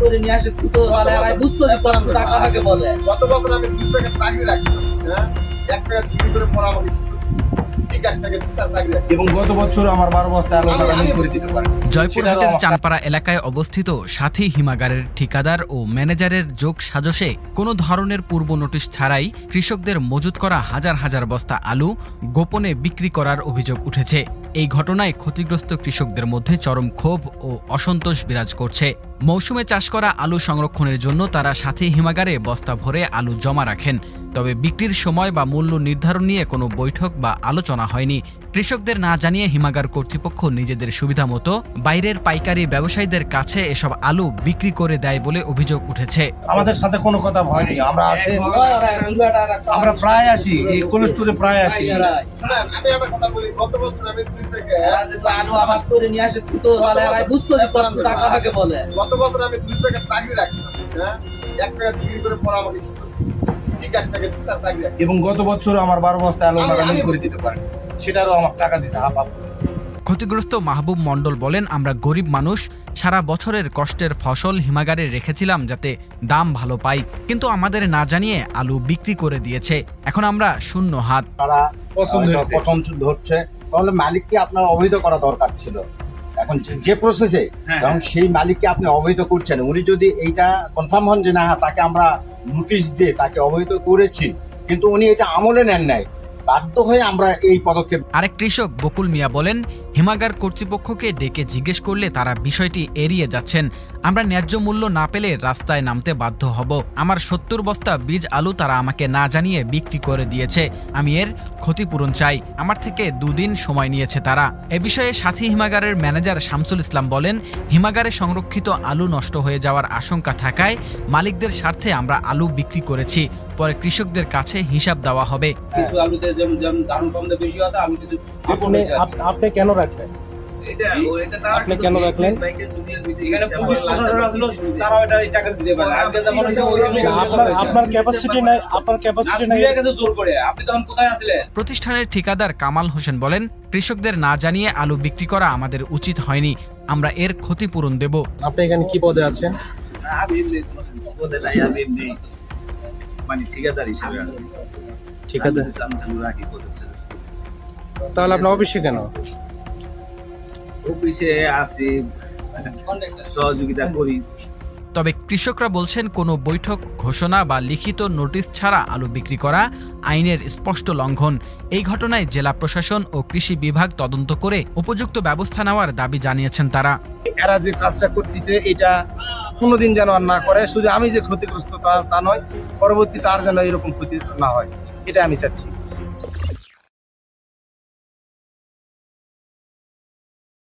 করে নিয়ে আসে মানে আমি বুঝতো যে কত টাকা হাকে বলে। গত বছর আমি দুই প্যাকেট রাখছিলাম হ্যাঁ? এক প্যাকেট বিক্রি করে এবং গত বছর আমার বারো বস্তা আলু আমি দিতে পারি। জয়পুরহাটের চানপাড়া এলাকায় অবস্থিত সাথী হিমাগারের ঠিকাদার ও ম্যানেজারের যোগ সাজসে কোনো ধরনের পূর্ব নোটিশ ছাড়াই কৃষকদের মজুত করা হাজার হাজার বস্তা আলু গোপনে বিক্রি করার অভিযোগ উঠেছে। এই ঘটনায় ক্ষতিগ্রস্ত কৃষকদের মধ্যে চরম ক্ষোভ ও অসন্তোষ বিরাজ করছে। মৌসুমে চাষ করা আলু সংরক্ষণের জন্য তারা সাথে হিমাগারে বস্তা ভরে আলু জমা রাখেন। তবে বিক্রির সময় বা মূল্য নির্ধারণ নিয়ে কোনো বৈঠক বা আলোচনা হয়নি। কৃষকদের না জানিয়ে হিমাগার কর্তৃপক্ষ নিজেদের সুবিধা মতো বাইরের পাইকারি ব্যবসায়ীদের কাছে এসব আলু বিক্রি করে দেয় বলে অভিযোগ উঠেছে। আমাদের সাথে কোনো কথা হয়নি আমরা আছি। আমরা প্রায় আসি এই কোল্ড স্টোরে প্রায় আসি আমি একটা কথা বলি গত বছর আমি দুই প্যাকেট আলু আমার করে নিয়ে আসে তুই তো বুঝতো যে কত টাকা হাকে বলে গত বছর আমি দুই প্যাকেট রাখছিলাম হ্যাঁ এক প্যাকেট বিক্রি করে পরে আমাকে এবং গত বছর আমার বারো বস্তা আলু আমি- করে দিতে পারি সেটারও আমার টাকা দিছে হাফ হাফ ক্ষতিগ্রস্ত মাহবুব মণ্ডল বলেন আমরা গরিব মানুষ সারা বছরের কষ্টের ফসল হিমাগারে রেখেছিলাম যাতে দাম ভালো পাই কিন্তু আমাদের না জানিয়ে আলু বিক্রি করে দিয়েছে। এখন আমরা শূন্য হাত। পছন্দ ধরছে। তাহলে মালিককে আপনার অবৈধ করা দরকার ছিল। এখন যে- প্রসেসে হ্যাঁ। কারণ সেই মালিককে আপনি অবৈধ করছেন। উনি যদি এইটা কনফার্ম হন যে না হ্যাঁ, তাকে আমরা নোটিশ দিয়ে তাকে অবৈধ করেছি। কিন্তু উনি এটা আমলে নেন নাই। বাধ্য হয়ে আমরা এই পদক্ষেপ আরেক কৃষক বকুল মিয়া বলেন, হিমাগার কর্তৃপক্ষকে ডেকে জিজ্ঞেস করলে তারা বিষয়টি এড়িয়ে যাচ্ছেন। আমরা ন্যায্য মূল্য না পেলে রাস্তায় নামতে বাধ্য হব। আমার সত্তর বস্তা বীজ আলু তারা আমাকে না জানিয়ে বিক্রি করে দিয়েছে। আমি এর ক্ষতিপূরণ চাই। আমার থেকে দুদিন সময় নিয়েছে তারা। এ বিষয়ে সাথী হিমাগারের ম্যানেজার শামসুল ইসলাম বলেন, হিমাগারে সংরক্ষিত আলু নষ্ট হয়ে যাওয়ার আশঙ্কা থাকায় মালিকদের স্বার্থে আমরা আলু বিক্রি করেছি। পরে কৃষকদের কাছে হিসাব দেওয়া হবে। কিছু আলুতে যেমন যেমন দাম কম দিয়ে বেশি হতো আলু কিছু আপনি আপনি কেন রাখলেন? আপনি কেন রাখলেন? এখানে পুলিশ প্রশাসন আসলো তারাও এটা এই টাকা দিতে পারে। আজকে যেমন হচ্ছে ওই জন্য আপনার আপনার ক্যাপাসিটি নাই আপনার ক্যাপাসিটি নাই। দিয়ে গেছে জোর করে। আপনি তখন কোথায় আছিলেন? প্রতিষ্ঠানের ঠিকাদার কামাল হোসেন বলেন কৃষকদের না জানিয়ে আলু বিক্রি করা আমাদের উচিত হয়নি। আমরা এর ক্ষতিপূরণ দেব। আপনি এখানে কি পদে আছেন? মানে ঠিকাদার হিসেবে আছে। চালু রাখি তাহলে আপনার অফিসে কেন? অফিসে আছি সহযোগিতা করি। তবে কৃষকরা বলছেন কোনো বৈঠক ঘোষণা বা লিখিত নোটিশ ছাড়া আলু বিক্রি করা আইনের স্পষ্ট লঙ্ঘন। এই ঘটনায় জেলা প্রশাসন ও কৃষি বিভাগ তদন্ত করে উপযুক্ত ব্যবস্থা নেওয়ার দাবি জানিয়েছেন তারা। এরা যে কাজটা করতেছে এটা কোনোদিন যেন আর না করে, শুধু আমি যে ক্ষতিগ্রস্ত তা তা নয়, পরবর্তীতে আর যেন এরকম ক্ষতি না হয় এটা আমি চাচ্ছি।